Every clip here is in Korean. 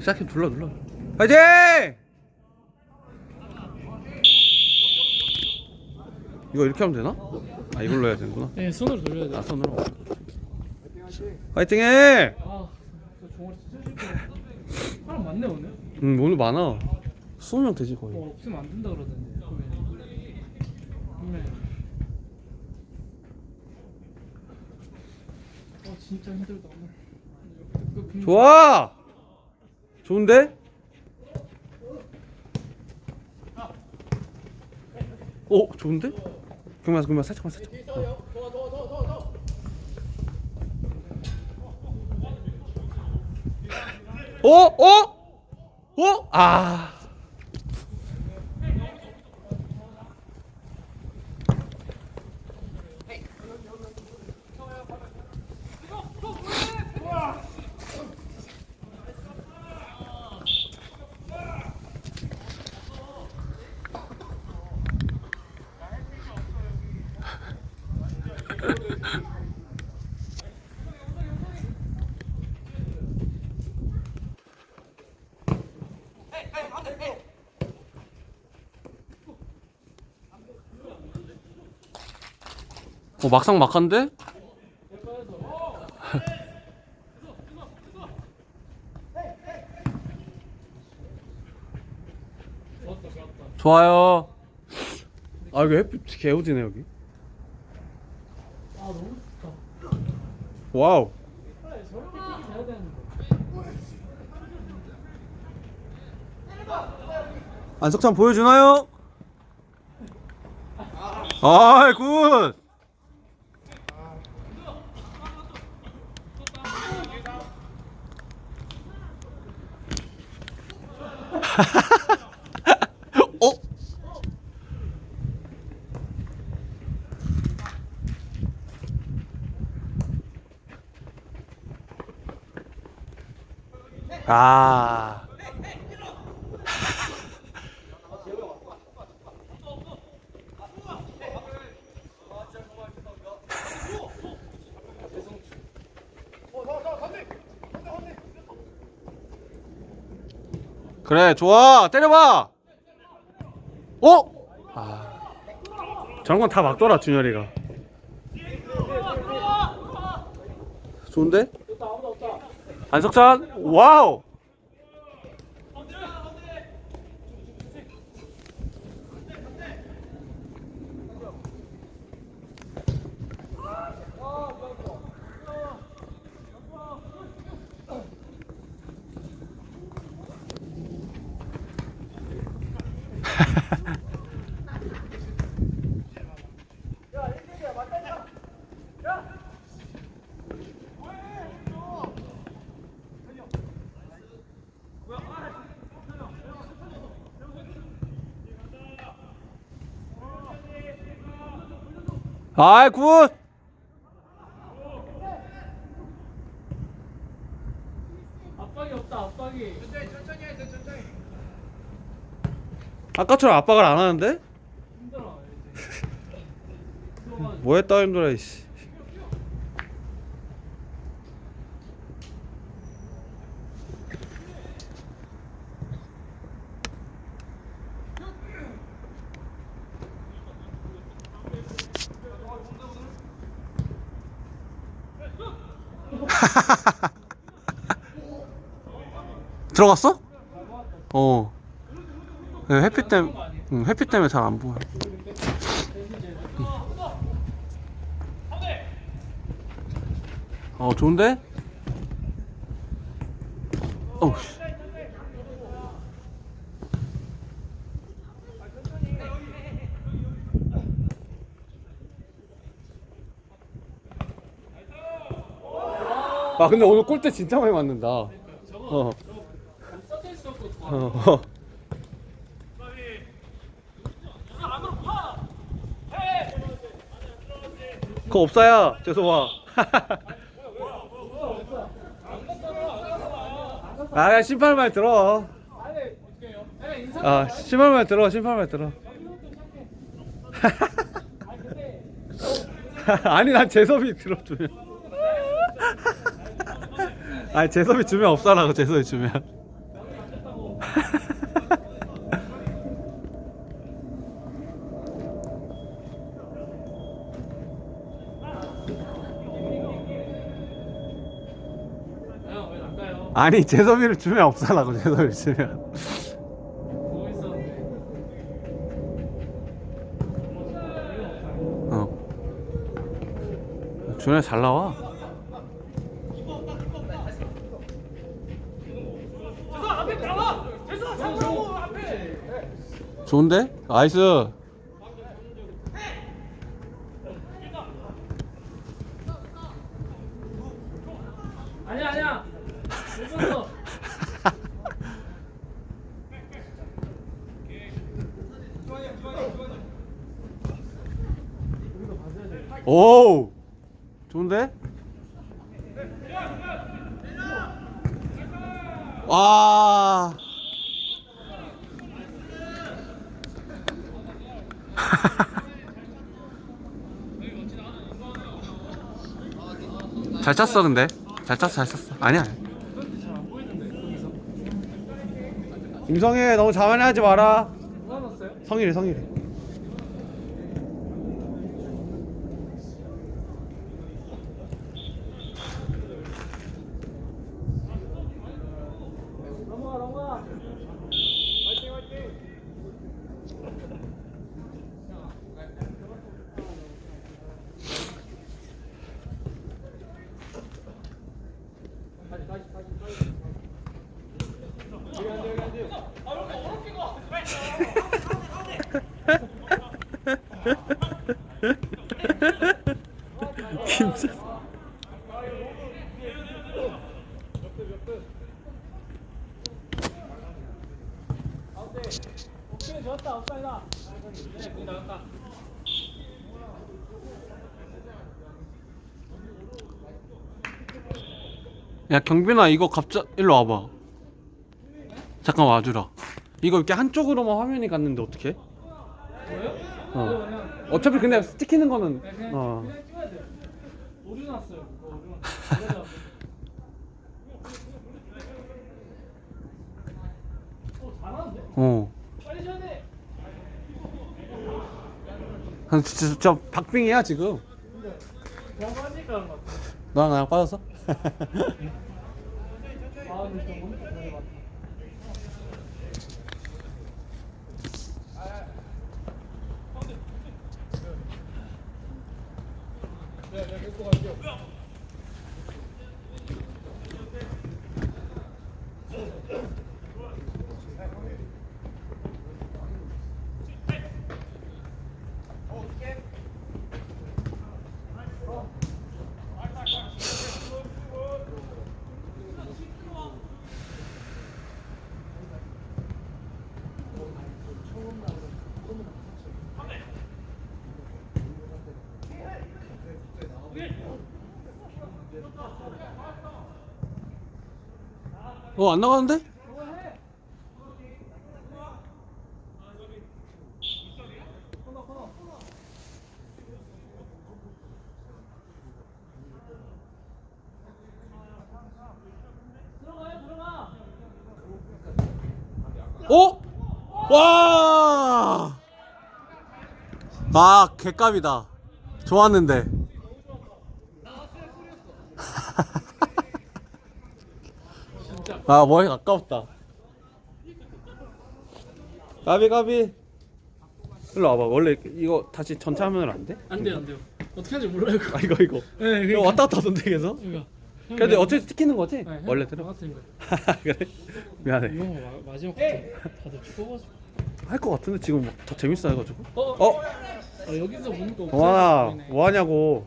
시작해 눌러 눌러 화이팅 이거 이렇게 하면 되나? 아 이걸로 해야 되는구나 네, 손으로 돌려야 돼. 아 손으로 화이팅해 아, 저 종아리 진짜 싫다. 사람 많네 오늘. 응 오늘 많아 20명 되지 거의 어, 없으면 안 된다 그러던데. 아 진짜 힘들다 오늘. 그 금- 좋아 좋은데? 오 좋은데? 그만 그만 살짝만 살짝 어? 어? 어? 아 어, 막상 막한데? 좋아요. 아 이거 햇빛 개우지네 여기. 와우. 안석찬 보여주나요? 아 굿. 어? 아. 그래 좋아. 때려봐. 어? 아. 저런 건 다 막더라 준열이가. 좋은데? 안석찬? 와우 아이 굿 압박이 없다 압박이. 아까처럼 압박을 안 하는데? 힘들어. 뭐 했다 힘들어 이씨 들어갔어? 어. 네, 햇빛 때문에, 응, 햇빛 때문에 잘 안 보여. 어 좋은데? 어우 씨. 아 근데 오늘 골대 진짜 많이 맞는다. 어. 어. 그거 없어야 죄송아. 아 심판 말 들어. 아 심판 말 들어 심판 말 들어. 아니 난 재섭이 들어주면. 아니 재섭이 주면 없어라고 재섭이 주면. 아니 재섭이를 주면 없애라고 재섭이를 주면. 어 준현이 잘 나와 좋은데? 나이스 아니야, 아니야. 오 좋은데? 와 잘 찼어 근데 잘 찼어 잘 찼어 아니야. 김성애 너무 자만히 하지 마라 넣었어요? 성일이 성일이 넘어가, 넘어가. 화이팅, 화이팅. 다시, 다시, 다시, 다시. 여기 앉아, 여기 앉아. 김성 오케이, 좋았다, 옵사이다. 네, 공 나갔다. 야 경빈아 이거 갑자 일로 와봐 잠깐 와주라 이거 이렇게 한쪽으로만 화면이 갔는데? 뭐예요? 어. 그냥 어차피 근데 찍히는 거는 네, 그냥, 어. 그냥 찍어야 돼. 오류 났어요. 그거 오류 났어. 어, 잘하는데? 어. 빨리 줘야 돼. 아, 진짜, 진짜 박빙이야 지금 근데 그냥 빠지니까 그런 것 같아. 너랑 나랑 빠졌어? 아. 네, 네, 데리고 갈게요. 어 안 나가는데? 어? 와! 아 개값이다 좋았는데 진짜. 아 뭐에 아까웠다 까비 까비 일로 와봐 원래 이거 다시 전체 화면으로 안 돼? 안 돼요, 안 돼요. 어떻게 하는지 몰라요, 그거. 아 이거 이거 네, 이거 왔다 갔다 하던데 계속 이거. 근데 어차피 찍히는 거지? 원래대로 같은 거. 그래? 미안해 이거 마, 마지막 때 다들 죽어가지고. 할것 같은데 지금 뭐더 재밌어 해가지고 어? 어? 아, 여기서 보니까 동환아 보이네. 뭐하냐고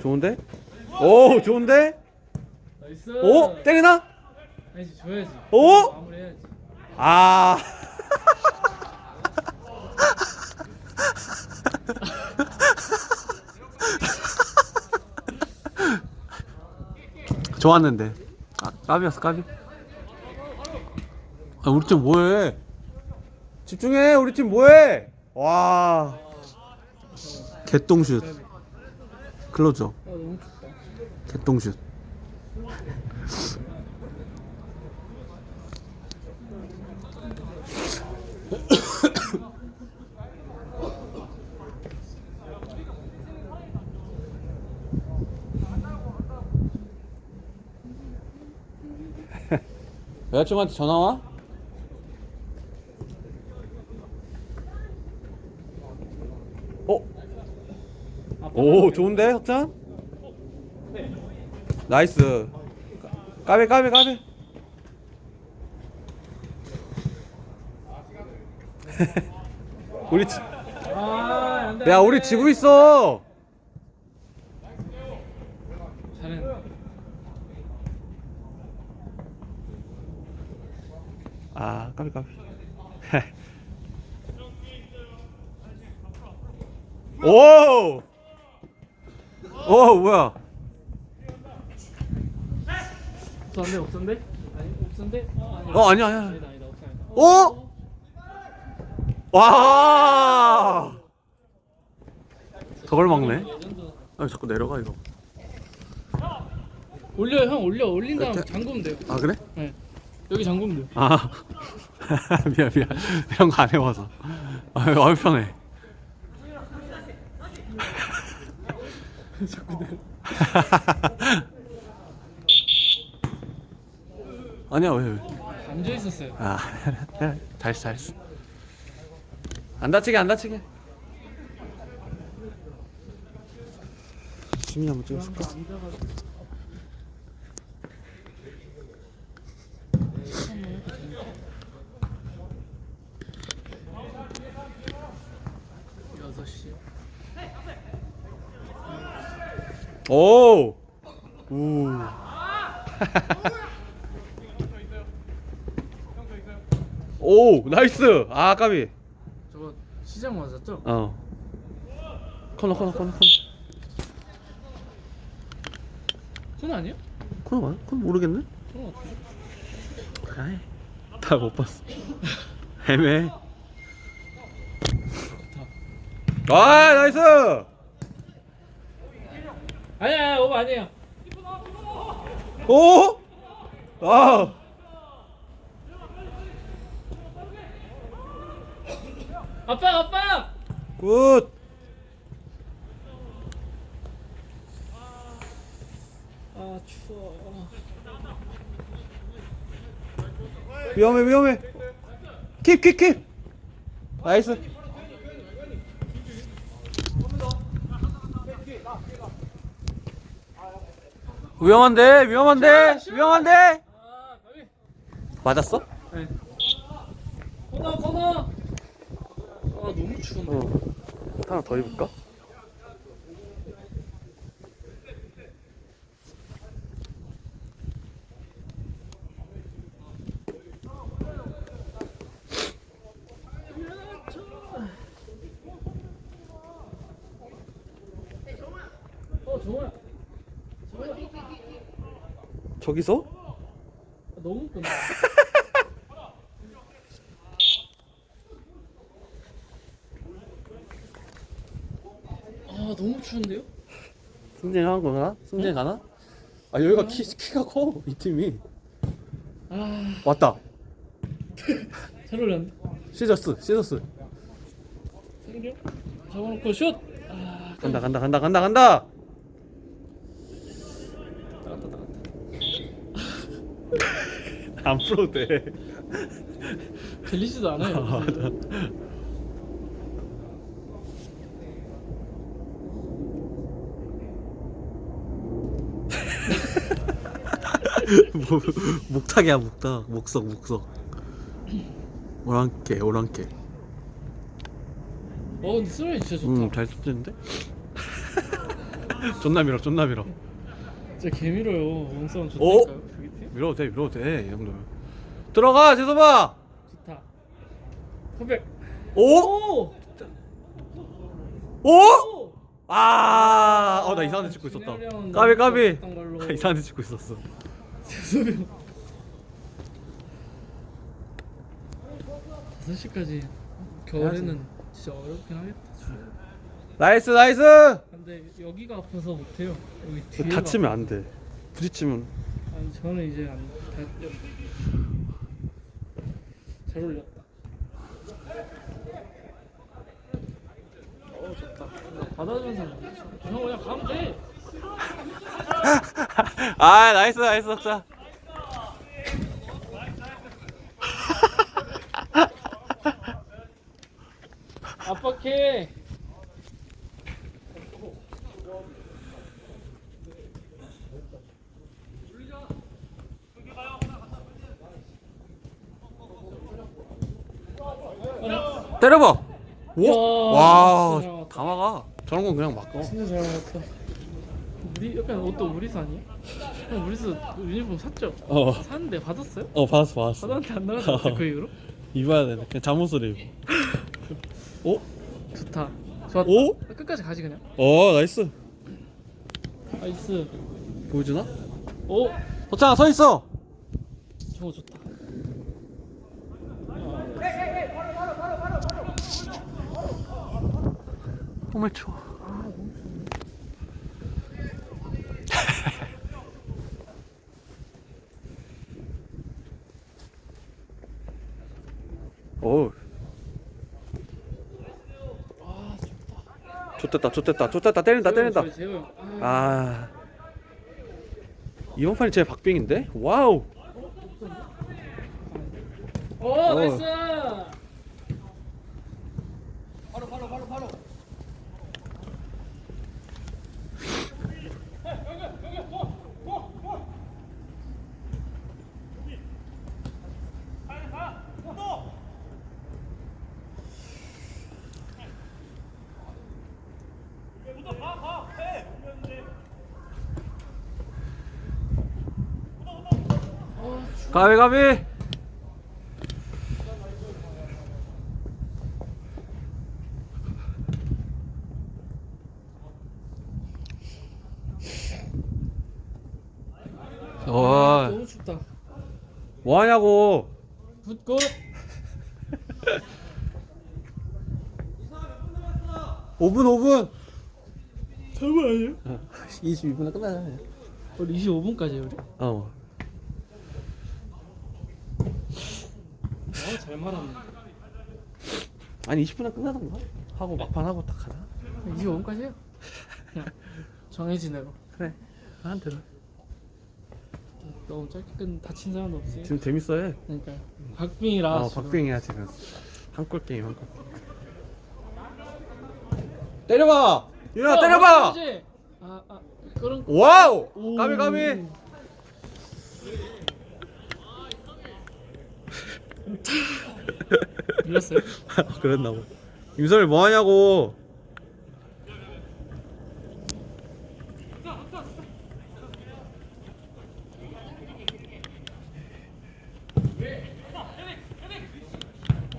좋은데? 오 좋은데? 나이스. 오? 때리나? 아니지 줘야지. 오? 마무리해야지. 아 좋았는데 아, 까비였어 까비 아 우리 팀 뭐해 집중해 우리 팀 뭐해 와 개똥슛 클로저 어 너무 춥다. 개똥슛 여자친구한테 전화 와? 어? 오 좋은데 석찬? 나이스 까비 까비 까비 우리 지, 아. 야안 우리 돼. 지고 있어 잘했네. 아 까비 까비 오! 오 뭐야 없었는데 없었는데? 아니 없었는데? 어 아니야. 어 아니야 아니다 아니다 없어 아니다. 어? 와 저걸 막네. 아 자꾸 내려가 이거 올려 형 올려 올린 다음 이렇게? 잠그면 돼요. 아 그래? 네. 여기 잠그면 돼요. 아 미안 미안 이런 거 안 해봐서 아얼 편해 아니야 왜, 왜. 앉아 있었어요. 아 잘했어 잘했어 안 다치게 안 다치게 지민이 한번 찍어줄까? 여섯 시. 오! 우. 오, 나이스. 아, 까비. 저거 시작 맞았죠? 어. 코너 코너 코너 코너. 손 아니야? 코너 맞아? 코너 모르겠네. 손 어떻게? 그래. 다못 봤어. 애매해. 아, 나이스. 아니야 오버 아니에요. 오! 아. 아빠 아빠. 굿. 아 추워. 위험해 위험해. 킵킵 킵. 나이스. 위험한데 위험한데 위험한데. 맞았어? 네. 코너 코너. 아 너무 추운데. 어. 하나 더 입을까? 어 정호야. 정호야. 저기서? 아, 너무 웃긴다. 아 너무 추운데요? 승진 한 거나? 승진 가나? 아 여기가 키, 키가 커 이 팀이 아, 왔다 잘 올렸네. 시저스 시저스 생겨? 잡아놓고 슛! 아, 간다 간다 간다 간다 간다 나갔다. 안 풀어도 돼 들리지도 않아요. 맞아. 뭐, 목탁이야 목탁 목석 목석 오랑캐 오랑캐 어, 근데 스라이 진짜 좋다. 음잘 던지는데? 존나 밀어 존나 밀어 진짜 개밀어요. 원싸움 오! 좋다니까요. 저기 팀? 밀어도 돼 밀어도 돼이 정도면 들어가 재sob아 좋다. 컴백. 오? 오! 오? 오! 아, 어 나 이상한 데 찍고 있었다. 진열이 형 까비 까비. 걸로. 이상한 데 찍고 있었어. 형. 5시까지 겨울에는 진짜 어렵긴 하겠다. 나이스 나이스. 근데 여기가 아파서 못해요. 여기 뒤에 다치면 안 돼. 부딪히면 아니 저는 이제 안 다, 잘 올렸다. 어 좋다. 받아주면서 형 그냥 가면 돼. 아 나이스 나이스 자 압박해. 때려봐 오? 진짜 와다 막아 저런 건 그냥 막어 진짜 잘 먹었다. 우리 약간 옷도 우리스 아니야? 형 우리스 유니폼 샀죠? 어. 샀는데 받았어요? 어 받았어 받았어 받았는데 안 나갔어 그 이후로? 입어야 되네 그냥 잠옷을 입어 오? 좋다. 좋았다. 오? 끝까지 가지 그냥. 어 나이스 나이스. 보여주나? 오. 도창아 서 있어 저거 좋다. 홈을 쳐 오아 좋됐다 좋다. 좋됐다 좋됐다 때린다 때린다. 아. 아 이번 판이 제 박빙인데? 와우 오 어. 나이스. 가비 아, 와 너무 춥다. 뭐하냐고 굿굿. 오분오분 설마 아니야? 22분에 끝나자 우리 25분까지 우리. 어 잘 말하네. 아니 20분에 끝나던가 하고 막판 하고 딱 가자 25분까지 해요. 그냥 정해진 대로. 그래 나한테 너무 짧게 끝 다친 사람도 없어요. 지금 재밌어해 그러니까 박빙이라. 어 지금. 박빙이야 지금 한골 게임 한골 때려봐 유나 어, 때려봐? 아, 아 그런. 와우 오. 까비 까비 밀렸어요? 그랬나 보 임선이 뭐하냐고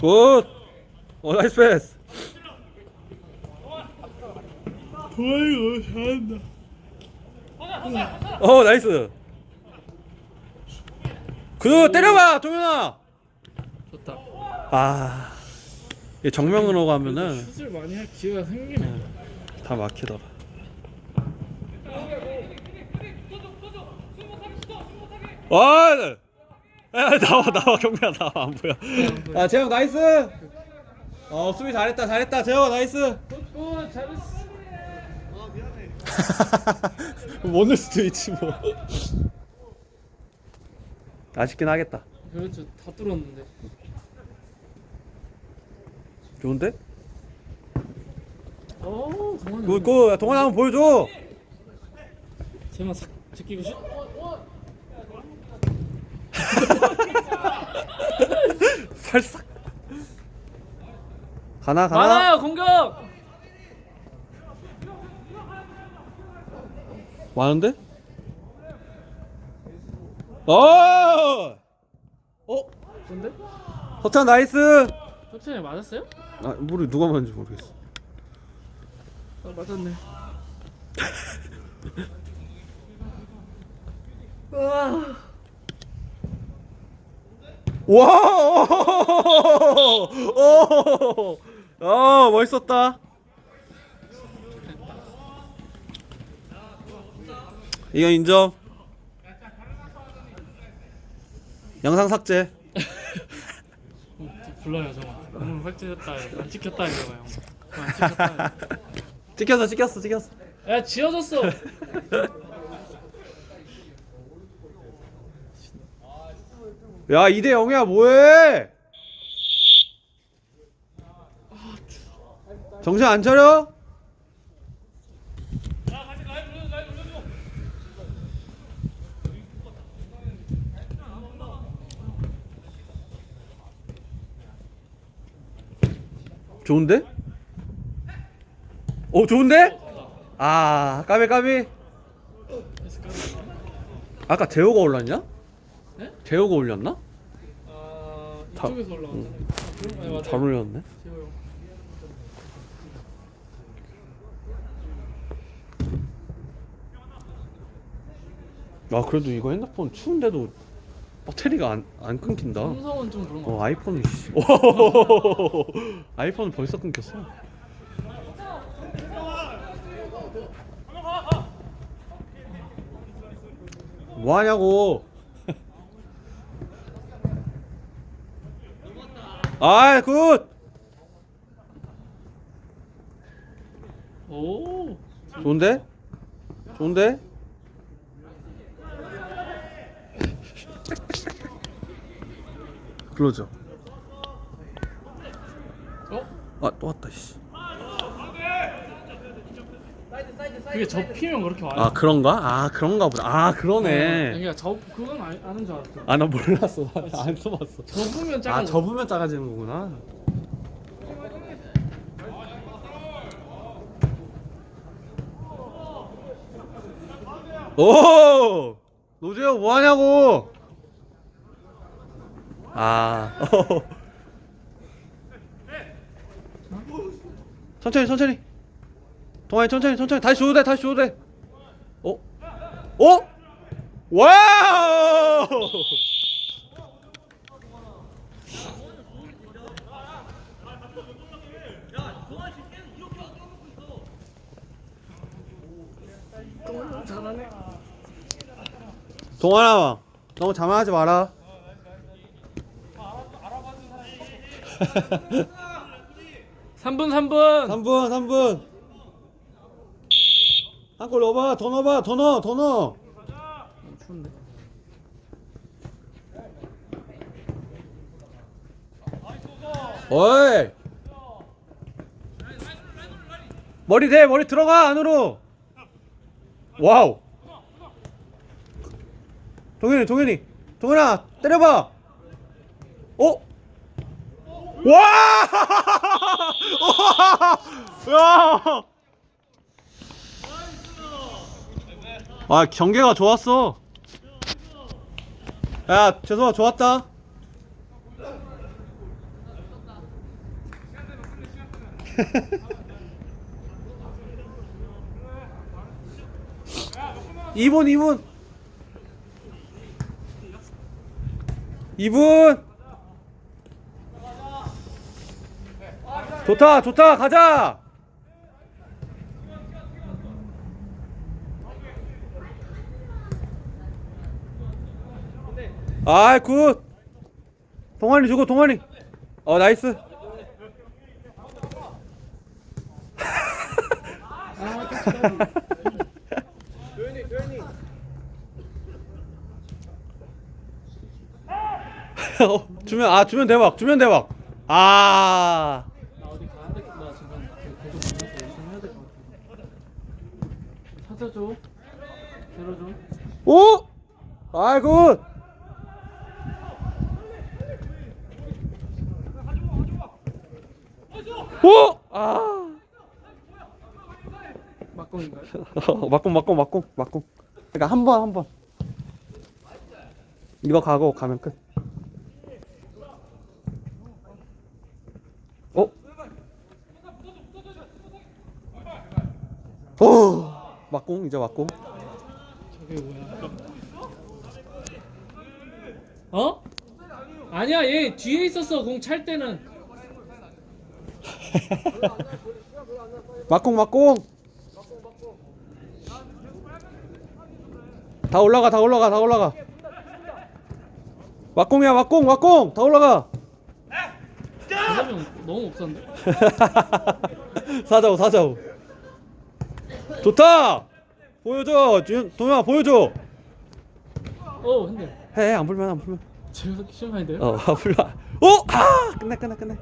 굿! 어 나이스 패스 도와이고 잘한다. 어 나이스 그 때려봐 동현아. 아 이게 정면으로 가면은 슛을 많이 할 기회가 생기네. 다 막히더라 와! 야, 나와 나와 경민아 나와 안 보여 아 재영 나이스 어 수비 잘했다 잘했다 재영 나이스 잘했어. 넣을 수도 있지 뭐 아쉽긴 하겠다 그렇죠. 다 뚫었는데. 좋은데? 오 동원이. 그거 동원 한번 보여줘 제만 싹 제끼고 슛. 살싹 가나 가나 많아요 공격. 많은데? 어! 어? 뭔데? 허찬 나이스! 석찬이 맞았어요? 아 모르 누가 맞는지 모르겠어. 아 맞았네. 와! 오! 아 멋있었다. 이거 인정. 영상 삭제. 불러요 정말. 오늘 삭제했다. 안 찍혔다 이거가 형. 안 찍혔다. 찍혔어 찍혔어 찍혔어 야 지워졌어. 야 2대 0이야 뭐해 정신 안 차려? 좋은데? 오 좋은데? 아 까비 까비 아까 재호가 올랐냐? 네? 재호가 올렸나? 아 다- 이쪽에서 올라왔네. 네, 맞아요. 잘 올렸네 재호 형. 아 그래도 이거 핸드폰 추운데도 배터리가 안, 안 끊긴다 삼성은 좀 그런 거. 어 아이폰이 씨. 오, 아이폰은 벌써 끊겼어 뭐 하냐고 아이 굿 오. 좋은데? 좋은데? 그러죠 어? 아또 왔다 씨. 그게 접히면 그렇게 와요. 아 그런가? 아 그런가 보다 아 그러네 그러니까 접 그건 아, 아는 줄 알았어. 아 나 몰랐어 안 써봤어 접으면 작아. 아 접으면 작아지는 거구나 오 노재호 뭐하냐고 아 천천히 천천히 동아이 천천히 천천히 다시 줘도 돼 다시 줘도 돼 어? 어? 와우. 동환아 너무 자만하지 마라 삼분삼분. 3분 3분. 한 골 넣어봐. 더 넣어봐. 더 넣어 더 넣어. 추운데. 어이. 머리 대 머리 들어가 안으로. 와우. 동현이 동현이. 동현아 때려봐. 어? 와! 야! 아 경계가 좋았어 야 죄송아 좋았다 이분 이분 이분 좋다 좋다 가자! 아이 굿! 동환이 주고 동환이. 어 나이스. 어, 주면 아 주면 대박 주면 대박. 아 나 어디 가야 돼? 나 지금 그 계속 만나서 열심히 해야 될 것 같아. 찾아줘. 데려줘. 오! 아이 굿! 오! 아! 막공인가요? 막공 막공 막공 막공 그러니까 한 번 한 번 이거 가고 가면 끝 어? 오! 막공 이제 막공. 저게 뭐야? 어? 아니야 얘 뒤에 있었어 공 찰 때는. 막공 막공. 다 올라가 다 올라가 다 올라가. 막공이야 막공 막공. 다 올라가. 사람이 너무 없었는데? 사자오 사자오 좋다! 보여줘! 준- 동영아 보여줘! 어 근데. 해 안 불면 안 불면. 제가 심판인데요? 어안 불면. 오아! 끝내 끝내 끝내